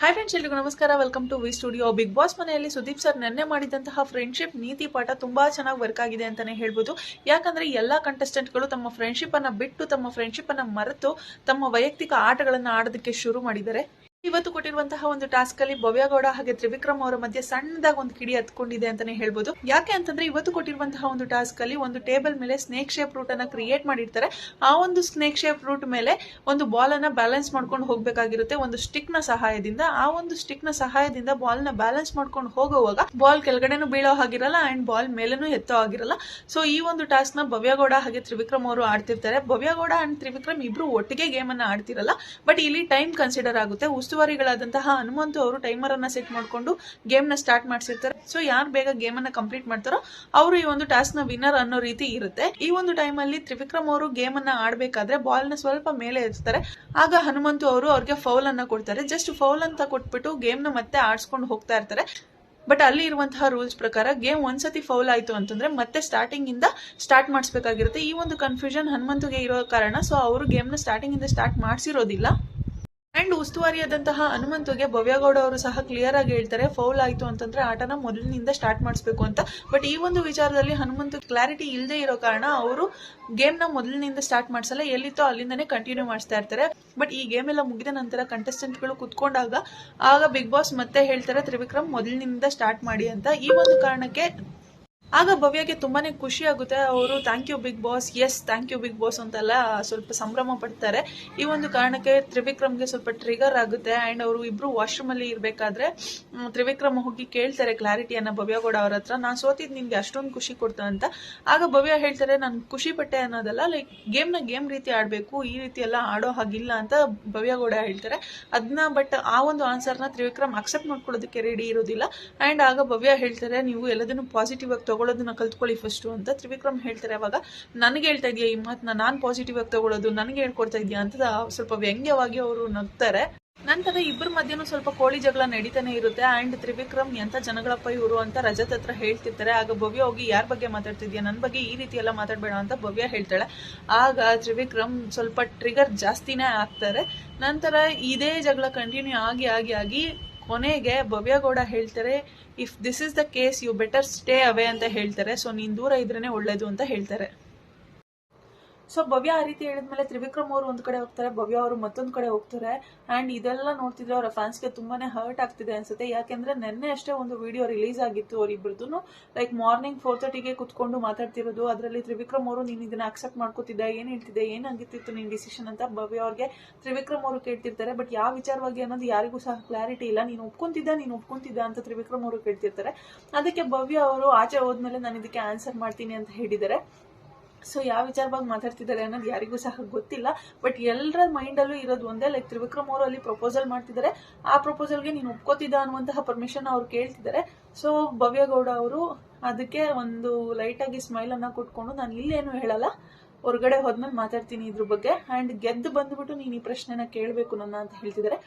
Hi friends ಎಲ್ರಿಗೂ ನಮಸ್ಕಾರ. Welcome to V studio Bigg Boss ಮನೆಯಲ್ಲಿ ಸುದೀಪ್ ಸರ್ ನೆನ್ನೆ ಮಾಡಿದಂತಹ ಫ್ರೆಂಡ್ಶಿಪ್ ನೀತಿ ಪಾಠ ತುಂಬಾ ಚೆನ್ನಾಗಿ ವರ್ಕ್ ಆಗಿದೆ ಅಂತಾನೆ ಹೇಳ್ಬೋದು. ಯಾಕಂದ್ರೆ ಎಲ್ಲಾ ಕಂಟೆಸ್ಟೆಂಟ್ಗಳು ತಮ್ಮ ಫ್ರೆಂಡ್ಶಿಪ್ ಅನ್ನ ಬಿಟ್ಟು ತಮ್ಮ ಫ್ರೆಂಡ್ಶಿಪ್ ಅನ್ನ ಮರೆತು ತಮ್ಮ ವೈಯಕ್ತಿಕ ಆಟಗಳನ್ನ ಆಡೋದಕ್ಕೆ ಶುರು ಮಾಡಿದ್ದಾರೆ. ಇವತ್ತು ಕೊಟ್ಟಿರುವಂತಹ ಒಂದು ಟಾಸ್ಕ್ ಅಲ್ಲಿ ಭವ್ಯಗೌಡ ಹಾಗೆ ತ್ರಿವಿಕ್ರಮ್ ಅವರ ಮಧ್ಯೆ ಸಣ್ಣದಾಗಿ ಒಂದು ಕಿಡಿ ಹತ್ಕೊಂಡಿದೆ ಅಂತಾನೆ ಹೇಳ್ಬೋದು. ಯಾಕೆ ಅಂತಂದ್ರೆ ಇವತ್ತು ಕೊಟ್ಟಿರುವಂತಹ ಒಂದು ಟಾಸ್ಕ್ ಅಲ್ಲಿ ಒಂದು ಟೇಬಲ್ ಮೇಲೆ ಸ್ನೇಕ್ ಶೇಪ್ ರೂಟ್ ಅನ್ನ ಕ್ರಿಯೇಟ್ ಮಾಡಿರ್ತಾರೆ. ಆ ಒಂದು ಸ್ನೇಕ್ ಶೇಪ್ ರೂಟ್ ಮೇಲೆ ಒಂದು ಬಾಲ್ ಅನ್ನ ಬ್ಯಾಲೆನ್ಸ್ ಮಾಡ್ಕೊಂಡು ಹೋಗ್ಬೇಕಾಗಿರುತ್ತೆ ಒಂದು ಸ್ಟಿಕ್ನ ಸಹಾಯದಿಂದ. ಆ ಒಂದು ಸ್ಟಿಕ್ನ ಸಹಾಯದಿಂದ ಬಾಲ್ನ ಬ್ಯಾಲೆನ್ಸ್ ಮಾಡ್ಕೊಂಡು ಹೋಗುವಾಗ ಬಾಲ್ ಕೆಳಗಡೆನು ಬೀಳೋ ಹಾಗಿರಲ್ಲ ಅಂಡ್ ಬಾಲ್ ಮೇಲೆನೂ ಎತ್ತೋ ಆಗಿರಲ್ಲ ಸೊ ಈ ಒಂದು ಟಾಸ್ಕ್ನ ಭವ್ಯಗೌಡ ಹಾಗೆ ತ್ರಿವಿಕ್ರಮ್ ಅವರು ಆಡ್ತಿರ್ತಾರೆ. ಭವ್ಯಗೌಡ ಅಂಡ್ ತ್ರಿವಿಕ್ರಮ್ ಇಬ್ರು ಒಟ್ಟಿಗೆ ಗೇಮ್ ಅನ್ನ ಆಡ್ತಿರಲ್ಲ. ಬಟ್ ಇಲ್ಲಿ ಟೈಮ್ ಕನ್ಸಿಡರ್ ಆಗುತ್ತೆ. ಉಸ್ತುವಾರಿಗಳಾದಂತಹ ಹನುಮಂತು ಅವರು ಟೈಮರ್ ಅನ್ನ ಸೆಟ್ ಮಾಡ್ಕೊಂಡು ಗೇಮ್ನ ಸ್ಟಾರ್ಟ್ ಮಾಡ್ಸಿರ್ತಾರೆ. ಸೊ ಯಾರು ಬೇಗ ಗೇಮ್ ಅನ್ನ ಕಂಪ್ಲೀಟ್ ಮಾಡ್ತಾರೋ ಅವರು ಈ ಒಂದು ಟಾಸ್ಕ್ನ ವಿನ್ನರ್ ಅನ್ನೋ ರೀತಿ ಇರುತ್ತೆ. ಈ ಒಂದು ಟೈಮ್ ಅಲ್ಲಿ ತ್ರಿವಿಕ್ರಮ್ ಅವರು ಗೇಮ್ ಅನ್ನ ಆಡ್ಬೇಕಾದ್ರೆ ಬಾಲ್ನ ಸ್ವಲ್ಪ ಮೇಲೆ ಎತ್ತಾರೆ. ಆಗ ಹನುಮಂತು ಅವರು ಅವ್ರಿಗೆ ಫೌಲ್ ಅನ್ನ ಕೊಡ್ತಾರೆ. ಜಸ್ಟ್ ಫೌಲ್ ಅಂತ ಕೊಟ್ಬಿಟ್ಟು ಗೇಮ್ನ ಮತ್ತೆ ಆಡ್ಸ್ಕೊಂಡು ಹೋಗ್ತಾ ಇರ್ತಾರೆ. ಬಟ್ ಅಲ್ಲಿ ಇರುವಂತಹ ರೂಲ್ಸ್ ಪ್ರಕಾರ ಗೇಮ್ ಒಂದ್ಸತಿ ಫೌಲ್ ಆಯ್ತು ಅಂತಂದ್ರೆ ಮತ್ತೆ ಸ್ಟಾರ್ಟಿಂಗ್ ಇಂದ ಸ್ಟಾರ್ಟ್ ಮಾಡಿಸ್ಬೇಕಾಗಿರುತ್ತೆ. ಈ ಒಂದು ಕನ್ಫ್ಯೂಷನ್ ಹನುಮಂತುಗೆ ಇರೋ ಕಾರಣ ಸೊ ಅವರು ಗೇಮ್ನ ಸ್ಟಾರ್ಟಿಂಗ್ ಇಂದ ಸ್ಟಾರ್ಟ್ ಮಾಡಿಸಿರೋದಿಲ್ಲ. ಅಂಡ್ ಉಸ್ತುವಾರಿಯಾದಂತಹ ಹನುಮಂತುಗೆ ಭವ್ಯಗೌಡ ಅವರು ಸಹ ಕ್ಲಿಯರ್ ಆಗಿ ಹೇಳ್ತಾರೆ ಫೌಲ್ ಆಯ್ತು ಅಂತಂದ್ರೆ ಆಟನ ಮೊದಲಿನಿಂದ ಸ್ಟಾರ್ಟ್ ಮಾಡಿಸ್ಬೇಕು ಅಂತ. ಬಟ್ ಈ ಒಂದು ವಿಚಾರದಲ್ಲಿ ಹನುಮಂತು ಕ್ಲಾರಿಟಿ ಇಲ್ಲದೆ ಇರೋ ಕಾರಣ ಅವರು ಗೇಮ್ನ ಮೊದಲಿನಿಂದ ಸ್ಟಾರ್ಟ್ ಮಾಡಿಸಲ್ಲ, ಎಲ್ಲಿತ್ತೋ ಅಲ್ಲಿಂದನೇ ಕಂಟಿನ್ಯೂ ಮಾಡಿಸ್ತಾ ಇರ್ತಾರೆ. ಬಟ್ ಈ ಗೇಮ್ ಎಲ್ಲ ಮುಗಿದ ನಂತರ ಕಂಟೆಸ್ಟೆಂಟ್ಗಳು ಕುತ್ಕೊಂಡಾಗ, ಆಗ ಬಿಗ್ ಬಾಸ್ ಮತ್ತೆ ಹೇಳ್ತಾರೆ, ತ್ರಿವಿಕ್ರಮ್ ಮೊದಲಿನಿಂದ ಸ್ಟಾರ್ಟ್ ಮಾಡಿ ಅಂತ. ಈ ಒಂದು ಕಾರಣಕ್ಕೆ ಆಗ ಭವ್ಯಗೆ ತುಂಬಾನೇ ಖುಷಿ ಆಗುತ್ತೆ. ಅವರು thank you Bigg Boss yes thank you Bigg Boss ಅಂತೆಲ್ಲ ಸ್ವಲ್ಪ ಸಂಭ್ರಮ ಪಡ್ತಾರೆ. ಈ ಒಂದು ಕಾರಣಕ್ಕೆ ತ್ರಿವಿಕ್ರಮ್ಗೆ ಸ್ವಲ್ಪ ಟ್ರಿಗರ್ ಆಗುತ್ತೆ. ಅಂಡ್ ಅವರು ಇಬ್ರು ವಾಶ್ರೂಮ್ ಅಲ್ಲಿ ಇರಬೇಕಾದ್ರೆ ತ್ರಿವಿಕ್ರಮ್ ಹೋಗಿ ಕೇಳ್ತಾರೆ ಕ್ಲಾರಿಟಿಯನ್ನ ಭವ್ಯಗೌಡ ಅವ್ರ ಹತ್ರ. ನಾನು ಸೋತಿದ್ ನಿಮ್ಗೆ ಅಷ್ಟೊಂದು ಖುಷಿ ಕೊಡ್ತಾ ಅಂತ. ಆಗ ಭವ್ಯ ಹೇಳ್ತಾರೆ, ನಾನು ಖುಷಿ ಪಟ್ಟೆ ಅನ್ನೋದಲ್ಲ ಲೈಕ್ ಗೇಮ್ನ ಗೇಮ್ ರೀತಿ ಆಡ್ಬೇಕು. ಈ ರೀತಿ ಎಲ್ಲ ಆಡೋ ಹಾಗಿಲ್ಲ ಅಂತ ಭವ್ಯಗೌಡ ಹೇಳ್ತಾರೆ. ಅದನ್ನ ಬಟ್ ಆ ಒಂದು ಆನ್ಸರ್ನ ತ್ರಿವಿಕ್ರಮ್ ಅಕ್ಸೆಪ್ಟ್ ಮಾಡ್ಕೊಳ್ಳೋದಕ್ಕೆ ರೆಡಿ ಇರೋದಿಲ್ಲ. ಅಂಡ್ ಆಗ ಭವ್ಯ ಹೇಳ್ತಾರೆ, ನೀವು ಎಲ್ಲದನ್ನು ಪಾಸಿಟಿವ್ ಆಗಿ ತಗೊಳ್ಳೋದನ್ನ ಕಲ್ತ್ಕೊಳ್ಳಿ ಫಸ್ಟ್ ಅಂತ ತ್ರಿವಿಕ್ರಮ್ ಹೇಳ್ತಾರೆ. ಅವಾಗ ನನಗೆ ಹೇಳ್ತಾ ಇದೆಯಾ, ಈ ಮಾತನ್ನ ನಾನು ಪಾಸಿಟಿವ್ ಆಗಿ ತಗೊಳ್ಳೋದು, ನನಗೆ ಹೇಳ್ಕೊಡ್ತಾ ಇದೆಯಾ ಅಂತ ಸ್ವಲ್ಪ ವ್ಯಂಗ್ಯವಾಗಿ ಅವರು ನಗ್ತಾರೆ. ನಂತರ ಇಬ್ಬರ ಮಧ್ಯನೂ ಸ್ವಲ್ಪ ಕೋಳಿ ಜಗಳ ನಡೀತಾನೆ ಇರುತ್ತೆ. ಅಂಡ್ ತ್ರಿವಿಕ್ರಮ್ ಎಂತ ಜನಗಳಪ್ಪ ಇವರು ಅಂತ ರಜತ್ ಹತ್ರ ಹೇಳ್ತಿರ್ತಾರೆ. ಆಗ ಭವ್ಯ ಹೋಗಿ, ಯಾರ ಬಗ್ಗೆ ಮಾತಾಡ್ತಿದ್ಯಾ? ನನ್ನ ಬಗ್ಗೆ ಈ ರೀತಿ ಎಲ್ಲ ಮಾತಾಡಬೇಡ ಅಂತ ಭವ್ಯ ಹೇಳ್ತಾಳೆ. ಆಗ ತ್ರಿವಿಕ್ರಮ್ ಸ್ವಲ್ಪ ಟ್ರಿಗರ್ ಜಾಸ್ತಿನೇ ಆಗ್ತಾರೆ. ನಂತರ ಇದೇ ಜಗಳ ಕಂಟಿನ್ಯೂ ಆಗಿ ಆಗಿ ಆಗಿ ಕೊನೆಗೆ ಭವ್ಯಗೌಡ ಹೇಳ್ತಾರೆ if this is the case you better stay away ಅಂತ ಹೇಳ್ತಾರೆ. ಸೊ ನೀನ್ ದೂರ ಇದ್ರೇನೆ ಒಳ್ಳೇದು ಅಂತ ಹೇಳ್ತಾರೆ. ಸೊ ಭವ್ಯ ಆ ರೀತಿ ಹೇಳಿದ್ಮೇಲೆ ತ್ರಿವಿಕ್ರಮ್ ಅವರು ಒಂದ್ ಕಡೆ ಹೋಗ್ತಾರೆ, ಭವ್ಯ ಅವರು ಮತ್ತೊಂದ್ ಕಡೆ ಹೋಗ್ತಾರೆ. ಅಂಡ್ ಇದೆಲ್ಲ ನೋಡ್ತಿದ್ರೆ ಅವರ ಫ್ಯಾನ್ಸ್ಗೆ ತುಂಬಾನೇ ಹರ್ಟ್ ಆಗ್ತಿದೆ ಅನ್ಸುತ್ತೆ. ಯಾಕೆಂದ್ರೆ ನಿನ್ನೆ ಅಷ್ಟೇ ಒಂದು ವಿಡಿಯೋ ರಿಲೀಸ್ ಆಗಿತ್ತು ಅವರಿಬ್ಬರದ್ದು ಲೈಕ್ ಮಾರ್ನಿಂಗ್ ಫೋರ್ ತರ್ಟಿಗೆ ಕುತ್ಕೊಂಡು ಮಾತಾಡ್ತಿರೋದು. ಅದರಲ್ಲಿ ತ್ರಿವಿಕ್ರಮ್ ಅವರು, ನೀನ್ ಇದನ್ನ ಅಕ್ಸೆಪ್ಟ್ ಮಾಡ್ಕೋತಿದ್ದೆ ಏನ್ ಹೇಳ್ತಿದ್ದೆ ಏನಾಗಿತ್ತಿತ್ತು ನಿನ್ ಡಿಸಿಷನ್ ಅಂತ? ಭವ್ಯ ಅವ್ರಿಗೆ ತ್ರಿವಿಕ್ರಮ್ ಅವರು ಕೇಳ್ತಿರ್ತಾರೆ. ಬಟ್ ಯಾವ ವಿಚಾರವಾಗಿ ಅನ್ನೋದು ಯಾರಿಗೂ ಸಹ ಕ್ಲಾರಿಟಿ ಇಲ್ಲ. ನೀನು ಒಪ್ಕೊಂತಿದ್ದ ನೀನು ಒಪ್ಕೊಂತಿದ್ದ ಅಂತ ತ್ರಿವಿಕ್ರಮ್ ಅವರು ಕೇಳ್ತಿರ್ತಾರೆ. ಅದಕ್ಕೆ ಭವ್ಯ ಅವರು ಆಚೆ ಹೋದ್ಮೇಲೆ ನಾನು ಇದಕ್ಕೆ ಆನ್ಸರ್ ಮಾಡ್ತೀನಿ ಅಂತ ಹೇಳಿದ್ದಾರೆ. ಸೊ ಯಾವ ವಿಚಾರವಾಗಿ ಮಾತಾಡ್ತಿದ್ದಾರೆ ಅನ್ನೋದು ಯಾರಿಗೂ ಸಹ ಗೊತ್ತಿಲ್ಲ. ಬಟ್ ಎಲ್ಲರ ಮೈಂಡಲ್ಲೂ ಇರೋದು ಒಂದೇ ಲೈಕ್ ತ್ರಿವಿಕ್ರಮ್ ಅವರು ಅಲ್ಲಿ ಪ್ರಪೋಸಲ್ ಮಾಡ್ತಿದ್ದಾರೆ. ಆ ಪ್ರಪೋಸಲ್ಗೆ ನೀನು ಒಪ್ಕೋತಿದ್ದ ಅನ್ನುವಂತಹ ಪರ್ಮಿಷನ್ ಅವ್ರು ಕೇಳ್ತಿದ್ದಾರೆ. ಸೊ ಭವ್ಯಗೌಡ ಅವರು ಅದಕ್ಕೆ ಒಂದು ಲೈಟಾಗಿ ಸ್ಮೈಲನ್ನು ಕೊಟ್ಕೊಂಡು ನಾನು ಇಲ್ಲೇನು ಹೇಳಲ್ಲ. ಹೊರಗಡೆ ಹೋದ್ಮೇಲೆ ಮಾತಾಡ್ತೀನಿ ಇದ್ರ ಬಗ್ಗೆ. ಆ್ಯಂಡ್ ಗೆದ್ದು ಬಂದ್ಬಿಟ್ಟು ನೀನು ಈ ಪ್ರಶ್ನೆನ ಕೇಳಬೇಕು ನನ್ನ ಅಂತ ಹೇಳ್ತಿದ್ದಾರೆ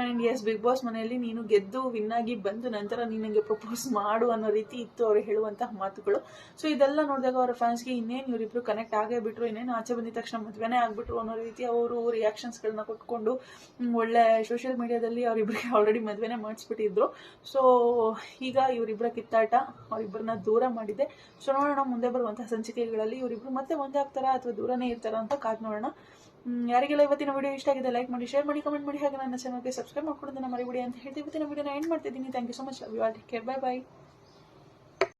ಆ್ಯಂಡ್ ಎಸ್ ಬಿಗ್ ಬಾಸ್ ಮನೆಯಲ್ಲಿ ನೀನು ಗೆದ್ದು ವಿನ್ ಆಗಿ ಬಂದು ನಂತರ ನೀನು ನನಗೆ ಪ್ರಪೋಸ್ ಮಾಡು ಅನ್ನೋ ರೀತಿ ಇತ್ತು ಅವರು ಹೇಳುವಂತಹ ಮಾತುಗಳು. ಸೊ ಇದೆಲ್ಲ ನೋಡಿದಾಗ ಅವರ ಫ್ಯಾನ್ಸ್ಗೆ ಇನ್ನೇನು ಇವರಿಬ್ರು ಕನೆಕ್ಟ್ ಆಗೇ ಬಿಟ್ರು ಇನ್ನೇನು ಆಚೆ ಬಂದಿದ ತಕ್ಷಣ ಮದುವೆನೇ ಆಗ್ಬಿಟ್ರು ಅನ್ನೋ ರೀತಿ ಅವರು ರಿಯಾಕ್ಷನ್ಸ್ಗಳನ್ನ ಕೊಟ್ಕೊಂಡು ಒಳ್ಳೆ ಸೋಷಿಯಲ್ ಮೀಡಿಯಾದಲ್ಲಿ ಅವರಿಬ್ಬರಿಗೆ ಆಲ್ರೆಡಿ ಮದುವೆನೇ ಮಾಡಿಸ್ಬಿಟ್ಟಿದ್ರು. ಸೊ ಈಗ ಇವರಿಬ್ಬರ ಕಿತ್ತಾಟ ಅವರಿಬ್ಬರನ್ನ ದೂರ ಮಾಡಿದೆ. ಸೊ ನೋಡೋಣ, ಮುಂದೆ ಬರುವಂತಹ ಸಂಚಿಕೆಗಳಲ್ಲಿ ಇವರಿಬ್ರು ಮತ್ತೆ ಒಂದೇ ಆಗ್ತಾರಾ ಅಥವಾ ದೂರನೇ ಇರ್ತಾರ ಅಂತ ಕಾದ್ ನೋಡೋಣ. ಯಾರಿಗೆಲ್ಲ ಇವತ್ತಿನ ವಿಡಿಯೋ ಇಷ್ಟ ಆಗಿದೆ ಲೈಕ್ ಮಾಡಿ ಶೇರ್ ಮಾಡಿ ಕಮೆಂಟ್ ಮಾಡಿ, ಹಾಗೆ ನನ್ನ ಚಾನಲ್ಗೆ ಸಬ್ಸ್ಕ್ರೈಬ್ ಮಾಡ್ಕೊಳ್ಳೋದನ್ನ ಮರಿಬಿಡಿ ಅಂತ ಹೇಳ್ತೀವಿ ಇವತ್ತಿನ ವಿಡಿಯೋನ ಎಂಡ್ ಮಾಡ್ತಿದ್ದೀನಿ thank you so much love you all take care bye bye